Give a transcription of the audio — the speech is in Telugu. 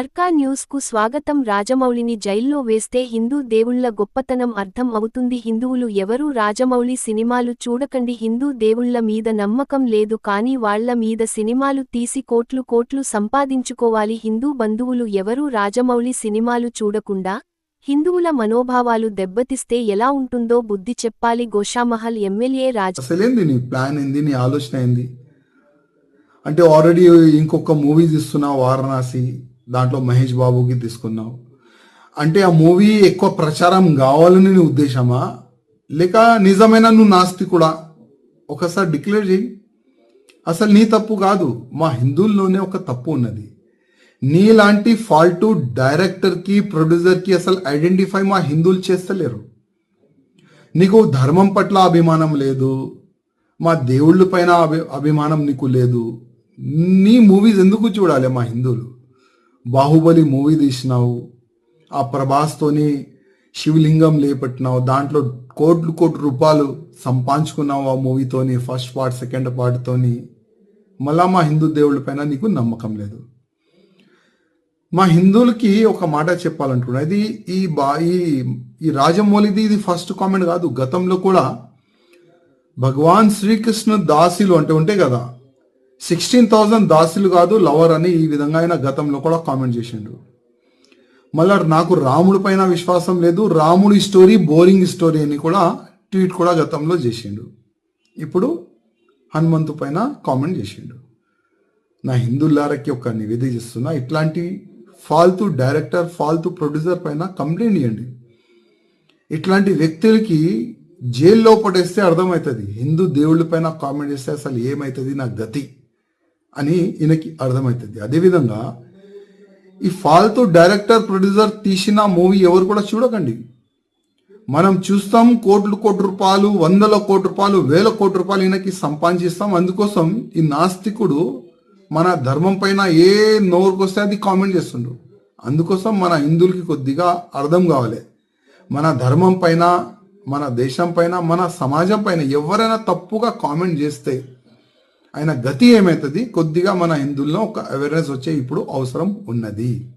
అర్కా న్యూస్కు స్వాగతం. రాజమౌళిని జైల్లో వేస్తే హిందూ దేవుళ్ళ గొప్పతనం అర్థం అవుతుంది. హిందువులు ఎవరూ రాజమౌళి సినిమాలు చూడకండి. హిందూ దేవుళ్ళ మీద నమ్మకం లేదు. కానీ వాళ్ళ మీద సినిమాలు తీసి కోట్లు కోట్లు సంపాదించుకోవాలి. హిందూ బంధువులు ఎవరూ రాజమౌళి సినిమాలు చూడకుండా హిందువుల మనోభావాలు దెబ్బతిస్తే ఎలా ఉంటుందో బుద్ధి చెప్పాలి. గోషామహల్ ఎమ్మెల్యే రాజ నీ ప్లాన్ ఏంది? నీ ఆలోచన ఏంది? అంటే ఆల్రెడీ ఇంకొక మూవీ తీస్తున్నా వారణాసి. దాంట్లో మహేష్ బాబుకి తీసుకున్నావు. అంటే ఆ మూవీ ఎక్కువ ప్రచారం కావాలని నీ ఉద్దేశమా? లేక నిజమైన నువ్వు నాస్తికుడా? ఒకసారి డిక్లేర్ చేయి. అసలు నీ తప్పు కాదు. మా హిందువుల్లోనే ఒక తప్పు ఉన్నది. నీలాంటి ఫాల్టు డైరెక్టర్కి ప్రొడ్యూసర్కి అసలు ఐడెంటిఫై మా హిందువులు చేస్తలేరు. నీకు ధర్మం పట్ల అభిమానం లేదు. మా దేవుళ్ళ పైన అభి అభిమానం నీకు లేదు. నీ మూవీస్ ఎందుకు చూడాలి మా హిందువులు? బాహుబలి మూవీ తీసినావు ఆ ప్రభాస్తోని శివలింగం లేపట్టినావు దాంట్లో కోట్లు కోట్ల రూపాయలు సంపాదించుకున్నావు ఆ మూవీతోని ఫస్ట్ పార్ట్ సెకండ్ పార్ట్తోని. మళ్ళా మా హిందూ దేవుళ్ళ పైన నీకు నమ్మకం లేదు. మా హిందువులకి ఒక మాట చెప్పాలనుకున్నా ఇది ఈ బా ఈ ఈ రాజమౌళిది ఇది ఫస్ట్ కామెంట్ కాదు. గతంలో కూడా భగవాన్ శ్రీకృష్ణ దాసిలు అంటే ఉంటాయి కదా సిక్స్టీన్ థౌజండ్ దాసులు కాదు లవర్ అని ఈ విధంగా ఆయన గతంలో కూడా కామెంట్ చేసిండు. మళ్ళా నాకు రాముడి పైన విశ్వాసం లేదు రాముడి స్టోరీ బోరింగ్ స్టోరీ అని కూడా ట్వీట్ కూడా గతంలో చేసిండు. ఇప్పుడు హనుమంతు పైన కామెంట్ చేసిండు. నా హిందువులారకి ఒక నివేదిక చేస్తున్నా ఇట్లాంటి ఫాల్తూ డైరెక్టర్ ఫాల్తు ప్రొడ్యూసర్ పైన కంప్లైంట్ ఇవ్వండి ఇట్లాంటి వ్యక్తులకి జైల్లో పడేస్తే అర్థమవుతుంది. హిందూ దేవుళ్ళ పైన కామెంట్ చేస్తే అసలు ఏమవుతుంది నా గతి? అని ఈయనకి అర్థమవుతుంది అదేవిధంగా ఈ ఫాల్తూ డైరెక్టర్ ప్రొడ్యూసర్ తీసిన మూవీ ఎవరు కూడా చూడకండి. మనం చూస్తాం కోట్లు కోటి రూపాయలు వందల కోటి రూపాయలు వేల కోటి రూపాయలు ఈయనకి సంపాదించిస్తాం. అందుకోసం ఈ నాస్తికుడు మన ధర్మం పైన ఏ నోరుకొస్తే అది కామెంట్ చేస్తుండ్రు అందుకోసం మన హిందువులకి కొద్దిగా అర్థం కావాలి. మన ధర్మం పైన మన దేశం పైన మన సమాజం పైన ఎవరైనా తప్పుగా కామెంట్ చేస్తే ఆయన గతి ఏమవుతుంది కొద్దిగా మన హిందువుల్లో ఒక అవేర్నెస్ వచ్చే ఇప్పుడు అవసరం ఉన్నది.